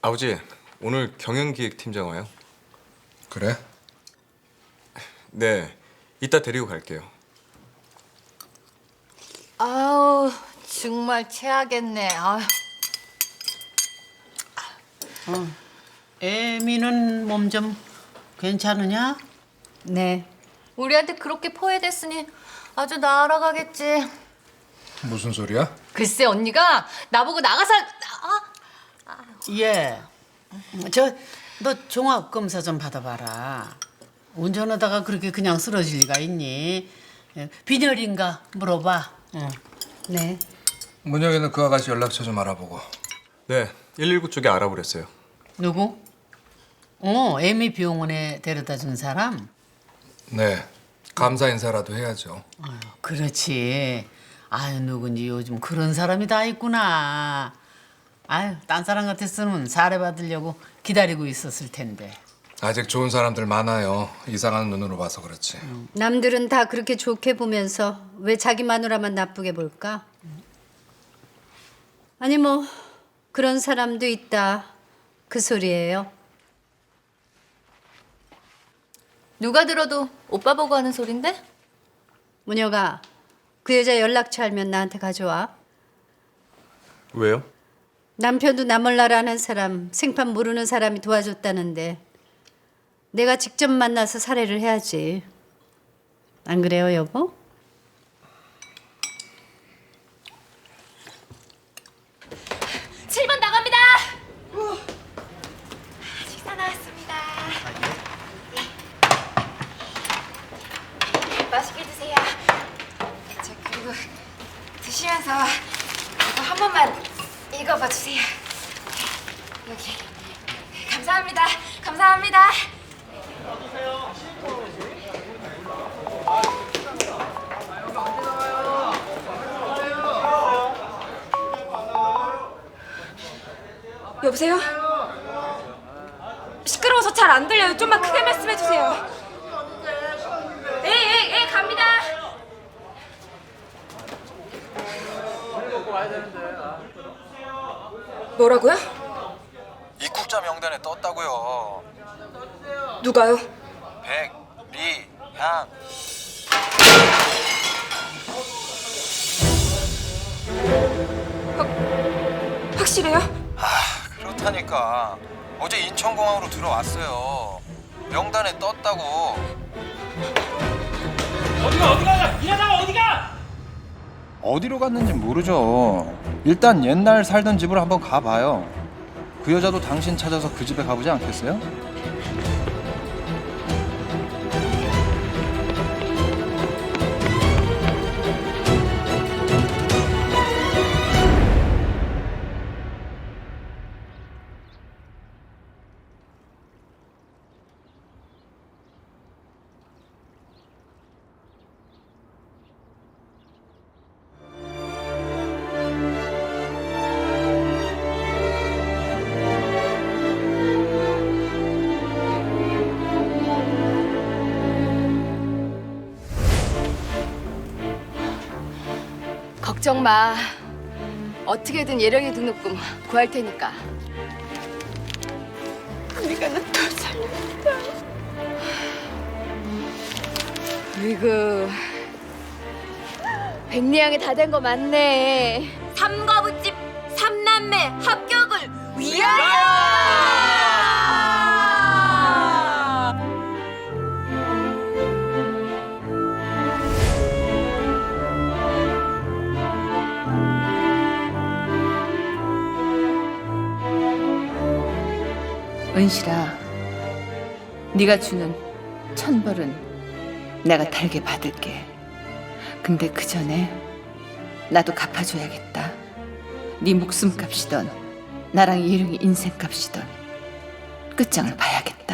아버지 오늘 경영기획팀장 와요? 그래? 네 이따 데리고 갈게요 아우 정말 체하겠네. 아유. 애미는 몸 좀 괜찮으냐? 네. 우리한테 그렇게 포획됐으니 아주 날아가겠지. 무슨 소리야? 글쎄 언니가 나보고 나가서 아, 예. 저 너 종합 검사 좀 받아봐라. 운전하다가 그렇게 그냥 쓰러질 리가 있니? 예, 빈혈인가 물어봐. 응. 네. 문혁이는 그 아가씨 연락처 좀 알아보고 네 119 쪽에 알아보랬어요 누구? 어, 애미 병원에 데려다 준 사람? 네 감사 인사라도 해야죠 아유, 그렇지. 아유, 누군지 요즘 그런 사람이 다 있구나. 아유, 딴 사람 같았으면 사례 받으려고 기다리고 있었을 텐데. 아직 좋은 사람들 많아요 이상한 눈으로 봐서 그렇지 남들은 다 그렇게 좋게 보면서 왜 자기 마누라만 나쁘게 볼까? 아니 뭐 그런 사람도 있다 그 소리예요. 누가 들어도 오빠 보고 하는 소린데? 문혁아 그 여자 연락처 알면 나한테 가져와. 왜요? 남편도 나몰라라는 사람 생판 모르는 사람이 도와줬다는데 내가 직접 만나서 살해를 해야지. 안 그래요 여보? 칠번 나갑니다. 식사 나왔습니다. 맛있게 드세요. 저 그리고 드시면서 이거 한 번만 읽어봐 주세요. 여기 감사합니다. 감사합니다. 여보세요? 시끄러워서 잘 안 들려요. 좀만 크게 말씀해 주세요. 예, 예, 예, 갑니다. 뭐라고요? 입국자 명단에 떴다고요. 누가요? 백, 리, 향. 확실해요? 그렇다니까. 어제 인천공항으로 들어왔어요. 명단에 떴다고. 어디 로 갔는지 모르죠. 일단 옛날 살던 집으로 한번 가봐요. 그 여자도 당신 찾아서 그 집에 가보지 않겠어요? 걱정 마. 어떻게든 예령이 등록금 구할 테니까. 네가 나 또 살렸다. 으이구. 백리양이 다 된 거 맞네. 삼과부집 삼남매 합격을 위하여! 은실아, 네가 주는 천벌은 내가 달게 받을게. 근데 그 전에 나도 갚아줘야겠다. 네 목숨값이던 나랑 이름이 인생값이던 끝장을 봐야겠다.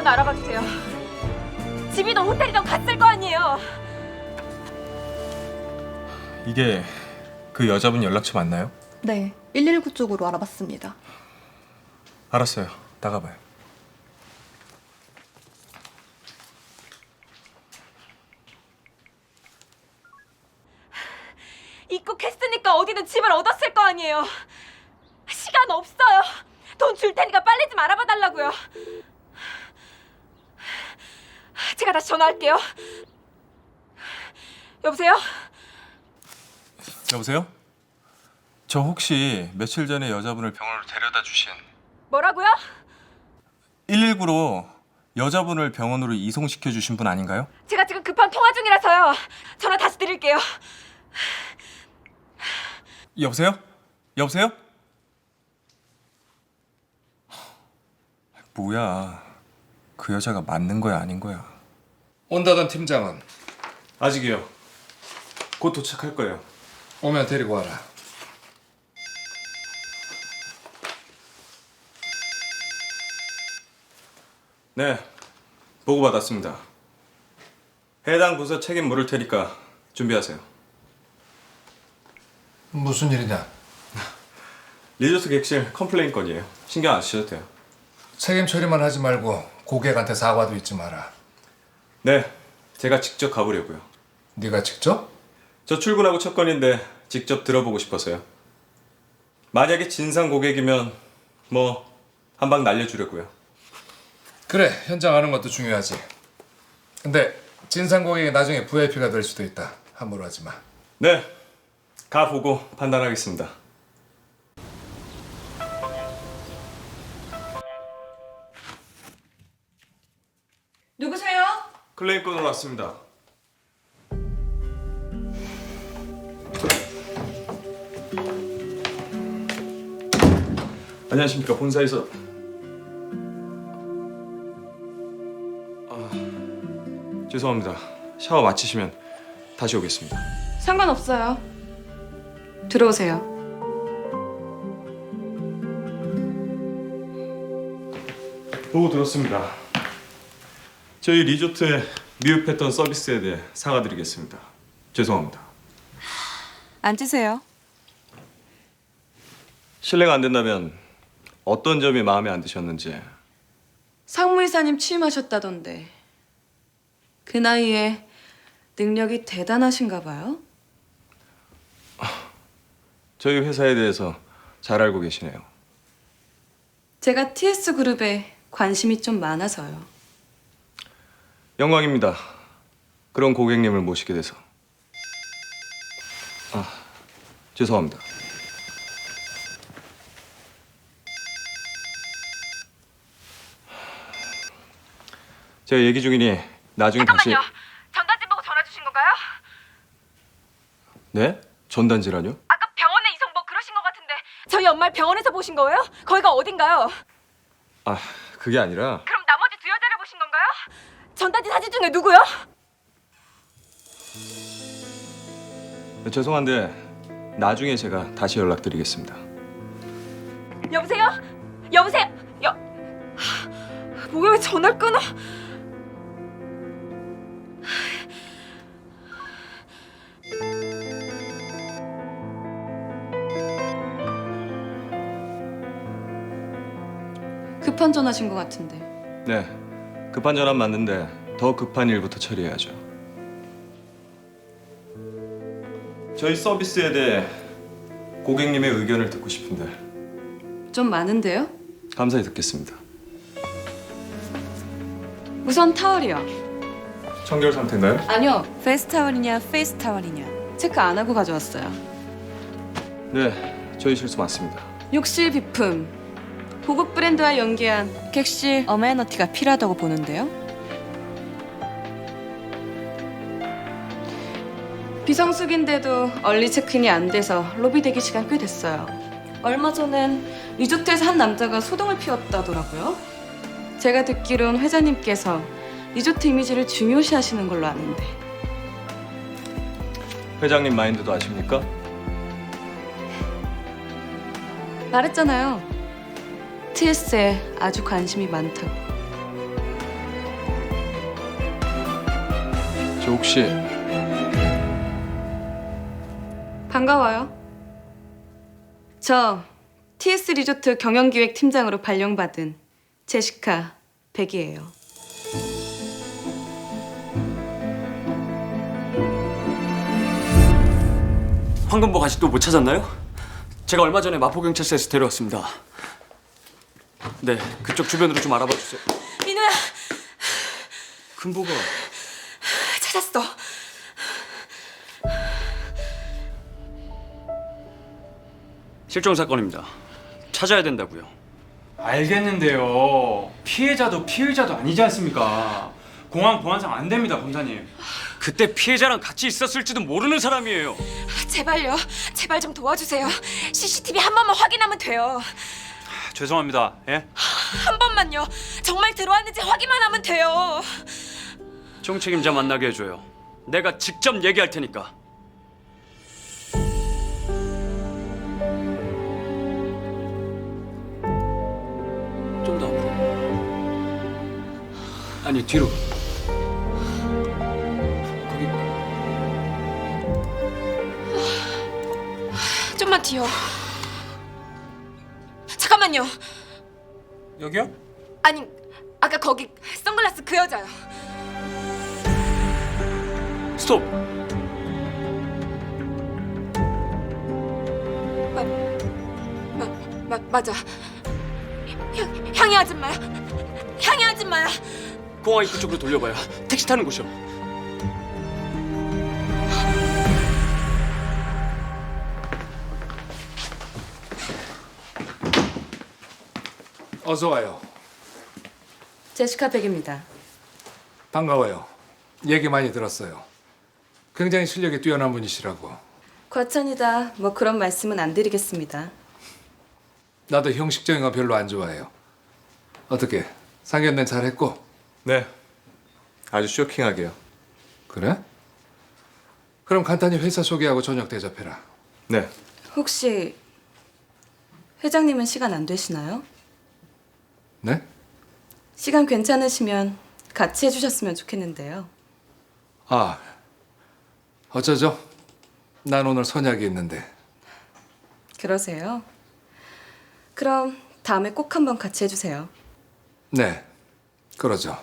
잠깐 알아봐 주세요. 집이든 호텔이든 갔을 거 아니에요. 이게 그 여자분 연락처 맞나요? 네, 119 쪽으로 알아봤습니다. 알았어요. 나가봐요. 입국했으니까 어디든 집을 얻었을 거 아니에요. 시간 없어요. 돈 줄 테니까 빨리 좀 알아봐 달라고요. 제가 다시 전화할게요. 여보세요? 여보세요? 저 혹시 며칠 전에 여자분을 병원으로 데려다 주신 뭐라고요? 119로 여자분을 병원으로 이송시켜 주신 분 아닌가요? 제가 지금 급한 통화 중이라서요. 전화 다시 드릴게요. 여보세요? 여보세요? 뭐야? 그 여자가 맞는 거야 아닌 거야? 온다던 팀장은 아직이요. 곧 도착할 거예요. 오면 데리고 와라. 네, 보고 받았습니다. 해당 부서 책임 물을 테니까 준비하세요. 무슨 일이냐? 리조트 객실 컴플레인 건이에요. 신경 안 쓰셔도 돼요. 책임 처리만 하지 말고 고객한테 사과도 잊지 마라. 네, 제가 직접 가보려고요. 네가 직접? 저 출근하고 첫 건인데 직접 들어보고 싶어서요. 만약에 진상 고객이면 뭐 한 방 날려주려고요. 그래, 현장 아는 것도 중요하지. 근데 진상 고객이 나중에 VIP가 될 수도 있다. 함부로 하지 마. 네, 가 보고 판단하겠습니다. 클레임 건으로 왔습니다. 안녕하십니까 본사에서 아, 죄송합니다. 샤워 마치시면 다시 오겠습니다. 상관없어요. 들어오세요. 보고 들었습니다. 저희 리조트에 미흡했던 서비스에 대해 사과드리겠습니다. 죄송합니다. 앉으세요. 실례가 안 된다면 어떤 점이 마음에 안 드셨는지 상무이사님 취임하셨다던데. 그 나이에 능력이 대단하신가 봐요. 저희 회사에 대해서 잘 알고 계시네요. 제가 TS 그룹에 관심이 좀 많아서요. 영광입니다. 그런 고객님을 모시게 돼서. 아, 죄송합니다. 제가 얘기 중이니 나중에 다시 전단지 보고 전화 주신 건가요? 네? 전단지라뇨? 아까 병원에 이송 뭐 그러신 것 같은데 저희 엄마를 병원에서 보신 거예요? 거기가 어딘가요? 아, 그게 아니라 그럼 나머지 두 여자를 보신 건가요? 전단지 사진 중에 누구요? 네, 죄송한데 나중에 제가 다시 연락드리겠습니다. 여보세요? 여보세요? 여... 하, 뭐야 왜 전화를 끊어? 급한 전화신 것 같은데. 네, 급한 전화 맞는데 더 급한 일부터 처리해야죠. 저희 서비스에 대해 고객님의 의견을 듣고 싶은데 좀 많은데요? 감사히 듣겠습니다. 우선 타월이요. 청결 상태인가요? 아니요. 페이스 타월이냐 페이스 타월이냐 체크 안 하고 가져왔어요. 네, 저희 실수 맞습니다. 욕실 비품 고급 브랜드와 연계한 객실 어메너티가 필요하다고 보는데요. 비성수기인데도 얼리 체크인이 안 돼서 로비 대기 시간 꽤 됐어요. 얼마 전엔 리조트에서 한 남자가 소동을 피웠다더라고요. 제가 듣기론 회장님께서 리조트 이미지를 중요시 하시는 걸로 아는데 회장님 마인드도 아십니까? 말했잖아요. TS에 아주 관심이 많다고. 저 혹시 반가워요. 저 TS 리조트 경영기획 팀장으로 발령받은 제시카 백이에요. 황금복 아직도 못 찾았나요? 제가 얼마 전에 마포경찰서에서 데려왔습니다. 네, 그쪽 주변으로 좀 알아봐 주세요. 민우야, 금보가 찾았어. 실종 사건입니다. 찾아야 된다고요. 알겠는데요. 피해자도 피의자도 아니지 않습니까? 공항 보안상 안 됩니다, 검사님. 그때 피해자랑 같이 있었을지도 모르는 사람이에요. 제발요. 제발 좀 도와주세요. CCTV 한 번만 확인하면 돼요. 죄송합니다. 예? 한 번만요. 정말 들어왔는지 확인만 하면 돼요. 총책임자 만나게 해줘요. 내가 직접 얘기할 테니까. 좀 더 앞으로. 아니 뒤로. 거기 좀만 뒤요. 잠깐만요. 여기요? 아니, 아까 거기 선글라스 그 여자요. 스톱. 마, 마, 맞아. 향, 향이 아줌마야. 향이 아줌마야. 공항 입구 쪽으로 돌려봐요. 택시 타는 곳이요. 어서 와요. 제시카 백입니다. 반가워요. 얘기 많이 들었어요. 굉장히 실력이 뛰어난 분이시라고. 과찬이다. 뭐 그런 말씀은 안 드리겠습니다. 나도 형식적인 거 별로 안 좋아해요. 어떻게 상견례 잘했고? 네. 아주 쇼킹하게요. 그래? 그럼 간단히 회사 소개하고 저녁 대접해라. 네. 혹시 회장님은 시간 안 되시나요? 네? 시간 괜찮으시면 같이 해주셨으면 좋겠는데요. 아, 어쩌죠? 난 오늘 선약이 있는데. 그러세요? 그럼 다음에 꼭 한번 같이 해주세요. 네, 그러죠.